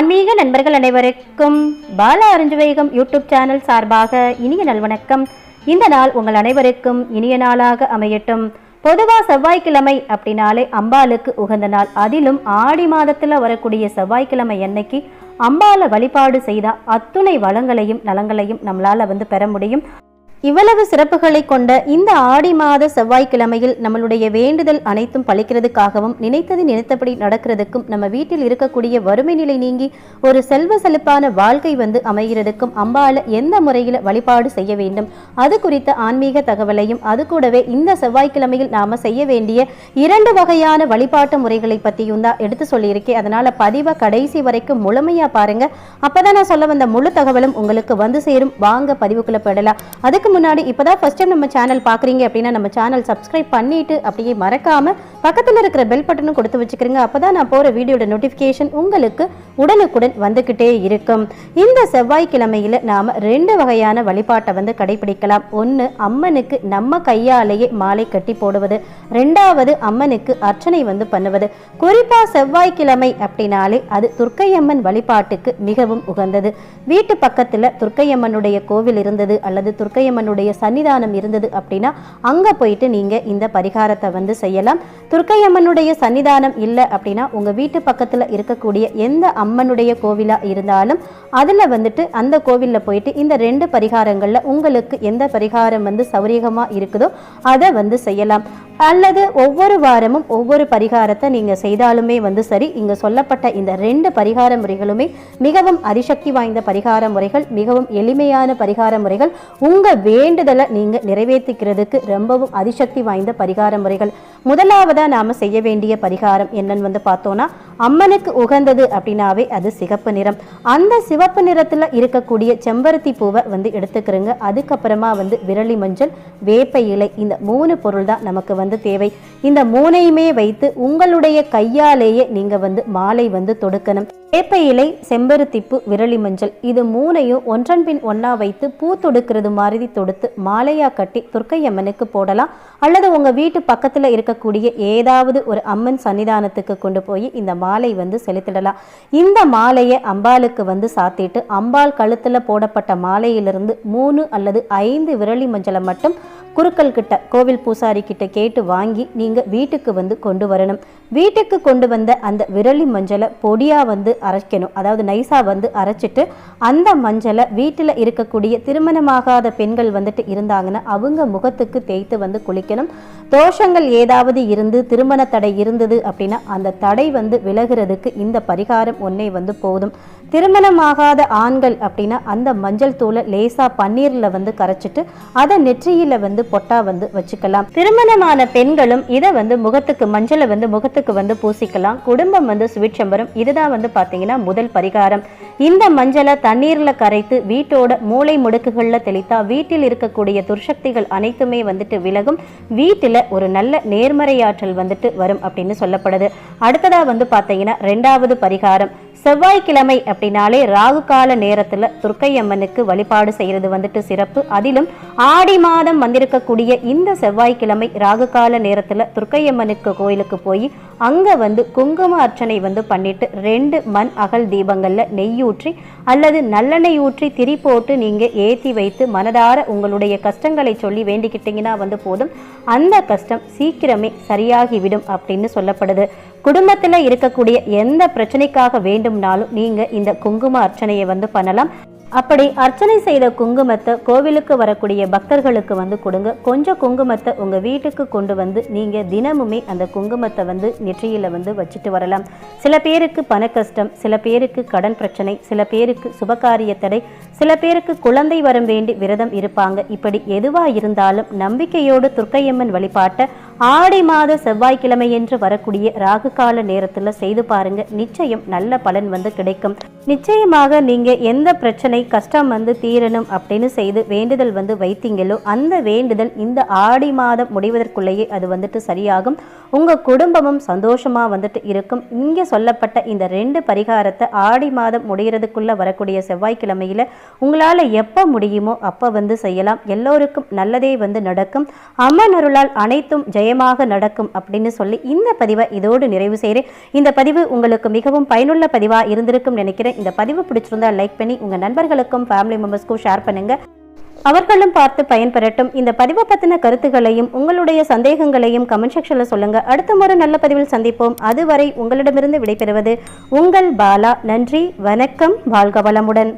ஆன்மீக நண்பர்கள் அனைவருக்கும் பால அருஞ்சுவேகம் யூடியூப் சேனல் சார்பாக இனிய நல்வணக்கம் இந்த நாள் உங்கள் அனைவருக்கும் இனிய நாளாக அமையட்டும். பொதுவா செவ்வாய்க்கிழமை அப்படின்னாலே அம்பாளுக்கு உகந்த நாள். அதிலும் ஆடி மாதத்துல வரக்கூடிய செவ்வாய்க்கிழமை அன்னைக்கு அம்பாலை வழிபாடு செய்த அத்துணை வளங்களையும் நலங்களையும் நம்மளால வந்து பெற முடியும். இவ்வளவு சிறப்புகளை கொண்ட இந்த ஆடி மாத செவ்வாய்க்கிழமையில் நம்மளுடைய வேண்டுதல் அனைத்தும் பழிக்கிறதுக்காகவும் நினைத்தது நினைத்தபடி நடக்கிறதுக்கும் நம்ம வீட்டில் இருக்கக்கூடிய வறுமை நிலை நீங்கி ஒரு செல்வ செழிப்பான வாழ்க்கை வந்து அமைகிறதுக்கும் அம்பால எந்த முறையில் வழிபாடு செய்ய வேண்டும்? அது குறித்த ஆன்மீக தகவலையும் அது கூடவே இந்த செவ்வாய்க்கிழமையில் நாம செய்ய வேண்டிய இரண்டு வகையான வழிபாட்டு முறைகளை பற்றியும் தான் எடுத்து சொல்லியிருக்கேன். அதனால பதிவை கடைசி வரைக்கும் முழுமையா பாருங்க. அப்பதான் நான் சொல்ல வந்த முழு தகவலும் உங்களுக்கு வந்து சேரும். வாங்க பதிவுக்குள்ள போயிடலாம். அதுக்கு முன்னாடி இப்போதான் ஃபர்ஸ்ட் டைம் நம்ம சேனல் பார்க்குறீங்க அப்படின்னா நம்ம சேனல் சப்ஸ்கிரைப் பண்ணிட்டு அப்படியே மறக்காம பக்கத்தில் இருக்கிற பெல் பட்டனும் கொடுத்து வச்சுக்கிறீங்க. அப்பதான் நான் போகிற வீடியோட நோட்டிஃபிகேஷன் உங்களுக்கு உடனுக்குடன் வந்துக்கிட்டே இருக்கும். இந்த செவ்வாய்க்கிழமையில் நாம் ரெண்டு வகையான வழிபாட்டை வந்து கடைபிடிக்கலாம். ஒன்று அம்மனுக்கு நம்ம கையாலேயே மாலை கட்டி போடுவது. ரெண்டாவது அம்மனுக்கு அர்ச்சனை வந்து பண்ணுவது. குறிப்பாக செவ்வாய்க்கிழமை அப்படின்னாலே அது துர்க்கையம்மன் வழிபாட்டுக்கு மிகவும் உகந்தது. வீட்டு பக்கத்தில் துர்க்கையம்மனுடைய கோவில் இருந்தது அல்லது துர்க்கையம்மன் துர்க்கையம்மனுடைய சன்னிதானம் இருந்தது அப்படின்னா அங்கே போயிட்டு நீங்கள் இந்த பரிகாரத்தை வந்து செய்யலாம். துர்க்கையம்மனுடைய சன்னிதானம் இல்லை அப்படின்னா உங்கள் வீட்டு பக்கத்தில் இருக்கக்கூடிய எந்த அம்மனுடைய கோவிலாக இருந்தாலும் அதில் வந்துட்டு அந்த கோவிலில் போயிட்டு இந்த ரெண்டு பரிகாரங்களில் உங்களுக்கு எந்த பரிகாரம் வந்து சௌரியகமா இருக்குதோ அதை வந்து செய்யலாம். அல்லது ஒவ்வொரு வாரமும் ஒவ்வொரு பரிகாரத்தை நீங்கள் செய்தாலுமே வந்து சரி இங்கே சொல்லப்பட்ட இந்த ரெண்டு பரிகார முறைகளுமே மிகவும் அரிசக்தி வாய்ந்த பரிகார முறைகள் மிகவும் எளிமையான பரிகார முறைகள் உங்கள் வேண்டுதலை நீங்க நிறைவேற்றிக்கிறதுக்கு ரொம்பவும் அதிசக்தி வாய்ந்த பரிகார முறைகள். முதலாவதா நாம செய்ய வேண்டிய பரிகாரம் என்னன்னு வந்து பார்த்தோம்னா அம்மனுக்கு உகந்தது அப்படின்னாவே அது சிகப்பு நிறம். அந்த சிவப்பு நிறத்துல இருக்கக்கூடிய செம்பருத்தி பூவை வந்து எடுத்துக்கிறோங்க. அதுக்கப்புறமா வந்து விரலி மஞ்சள் வேப்ப இலை இந்த மூணு பொருள் தான் நமக்கு வந்து தேவை. இந்த மூணையுமே வைத்து உங்களுடைய கையாலேயே நீங்க வந்து மாலை வந்து தொடுக்கணும். வேப்ப இலை செம்பருத்திப்பு விரலி மஞ்சள் இது மூணையும் ஒன்றன் பின் ஒண்ணா வைத்து பூ தொடுக்கிறது மாதிரி தொடுத்து மாலையா கட்டி துர்க்கையம்மனுக்கு போடலாம். அல்லது உங்க வீட்டு பக்கத்துல இருக்கக்கூடிய ஏதாவது ஒரு அம்மன் சன்னிதானத்துக்கு கொண்டு போய் இந்த மாலை வந்து செலுத்திடலாம். இந்த மாலையை அம்பாளுக்கு வந்து சாத்திட்டு அம்பாள் கழுத்தில் போடப்பட்ட மாலையிலிருந்து மூணு அல்லது ஐந்து விரலி மஞ்சளை மட்டும் குருக்கள் கிட்ட கோவில் பூசாரி கிட்ட கேட்டு வாங்கி நீங்க வீட்டுக்கு வந்து கொண்டு வரணும். வீட்டுக்கு கொண்டு வந்த அந்த விரலி மஞ்சளை பொடியா வந்து அரைக்கணும். அதாவது நைஸாக வந்து அரைச்சிட்டு அந்த மஞ்சளை வீட்டில் இருக்கக்கூடிய திருமணமாகாத பெண்கள் வந்துட்டு இருந்தாங்கன்னா அவங்க முகத்துக்கு தேய்த்து வந்து குளிக்கணும். தோஷங்கள் ஏதாவது இருந்து திருமண தடை இருந்தது அப்படின்னா அந்த தடை வந்து விலகிறதுக்கு இந்த பரிகாரம் ஒன்றே வந்து போதும். திருமணமாகாத ஆண்கள் அப்படின்னா அந்த மஞ்சள் தூளை லேசா பன்னீர்ல வந்து கரைச்சிட்டு அதை நெற்றியில் வந்து பொட்டா வந்து வச்சுக்கலாம். திருமணமான பெண்களும் இதை வந்து முகத்துக்கு மஞ்சளை வந்து முகத்துக்கு வந்து பூசிக்கலாம். குடும்பம் வந்து சுவிட்சம்பரம் இதுதான் வந்து பார்த்தீங்கன்னா முதல் பரிகாரம். இந்த மஞ்சளை தண்ணீர்ல கரைத்து வீட்டோட மூளை முடுக்குகள்ல தெளித்தா வீட்டில் இருக்கக்கூடிய துர்சக்திகள் அனைத்துமே வந்துட்டு விலகும். வீட்டில் ஒரு நல்ல நேர்மறையாற்றல் வந்துட்டு வரும் அப்படின்னு சொல்லப்படுது. அடுத்ததா வந்து பார்த்தீங்கன்னா ரெண்டாவது பரிகாரம். செவ்வாய்க்கிழமை அப்படின்னாலே ராகு கால நேரத்துல துர்க்கையம்மனுக்கு வழிபாடு செய்யறது வந்துட்டு சிறப்பு. அதிலும் ஆடி மாதம் வந்திருக்கக்கூடிய இந்த செவ்வாய்க்கிழமை ராகு கால நேரத்துல துர்க்கையம்மனுக்கு கோயிலுக்கு போய் அங்க வந்து குங்கும அர்ச்சனை வந்து பண்ணிட்டு ரெண்டு மண் அகல் தீபங்கள்ல நெய்யூற்றி அல்லது நல்லெண்ணெய் ஊற்றி திரி போட்டு நீங்கள் ஏற்றி வைத்து மனதார உங்களுடைய கஷ்டங்களை சொல்லி வேண்டிக்கிட்டீங்கன்னா வந்து போதும். அந்த கஷ்டம் சீக்கிரமே சரியாகிவிடும் அப்படின்னு சொல்லப்படுது. குடும்பத்துல இருக்கக்கூடிய எந்த பிரச்சனைக்காக வேண்டும்னாலும் நீங்க இந்த குங்கும அர்ச்சனையை வந்து பண்ணலாம். அப்படி அர்ச்சனை செய்த குங்குமத்தை கோவிலுக்கு வரக்கூடிய பக்தர்களுக்கு வந்து கொடுங்க. கொஞ்சம் குங்குமத்தை உங்க வீட்டுக்கு கொண்டு வந்து நீங்க தினமுமே அந்த குங்குமத்தை வந்து நெற்றியில வந்து வச்சுட்டு வரலாம். சில பேருக்கு பண கஷ்டம் சில பேருக்கு கடன் பிரச்சனை சில பேருக்கு சுபகாரிய தடை சில பேருக்கு குழந்தை வரம் வேண்டி விரதம் இருப்பாங்க. இப்படி எதுவா இருந்தாலும் நம்பிக்கையோடு துர்க்கையம்மன் வழிபாட்டை ஆடி மாத செவ்வாய்க்கிழமை என்று வரக்கூடிய ராகு கால நேரத்துல செய்து பாருங்க. நிச்சயம் நல்ல பலன் வந்து கிடைக்கும். நிச்சயமாக நீங்க எந்த பிரச்சனை கஷ்டம் வந்து தீரணும் அப்படின்னு செய்து வேண்டுதல் வந்து வைத்தீங்களோ அந்த வேண்டுதல் இந்த ஆடி மாதம் முடிவதற்குள்ளேயே அது வந்துட்டு சரியாகும். உங்க குடும்பமும் சந்தோஷமா வந்துட்டு இருக்கும். இங்க சொல்லப்பட்ட இந்த ரெண்டு பரிகாரத்தை ஆடி மாதம் முடிகிறதுக்குள்ள வரக்கூடிய செவ்வாய்க்கிழமையில உங்களால எப்ப முடியுமோ அப்ப வந்து செய்யலாம். எல்லோருக்கும் நல்லதே வந்து நடக்கும். அம்மன் அருளால் அனைத்தும் ஜெய ஜெயமாக நடக்கும் அப்படின்னு சொல்லி இந்த பதிவை இதோடு நிறைவு செய்கிறேன். இந்த பதிவு உங்களுக்கு மிகவும் பயனுள்ள பதிவாக இருந்திருக்கும் நினைக்கிறேன். இந்த பதிவு பிடிச்சிருந்தா லைக் பண்ணி உங்கள் நண்பர்களுக்கும் ஃபேமிலி மெம்பர்ஸ்க்கும் ஷேர் பண்ணுங்க. அவர்களும் பார்த்து பயன்பெறட்டும். இந்த பதிவை பற்றின கருத்துக்களையும் உங்களுடைய சந்தேகங்களையும் கமெண்ட் செக்ஷனில் சொல்லுங்க. அடுத்த முறை நல்ல பதிவில் சந்திப்போம். அதுவரை உங்களிடமிருந்து விடைபெறுவது உங்கள் பாலா. நன்றி வணக்கம் வாழ்க வளமுடன்.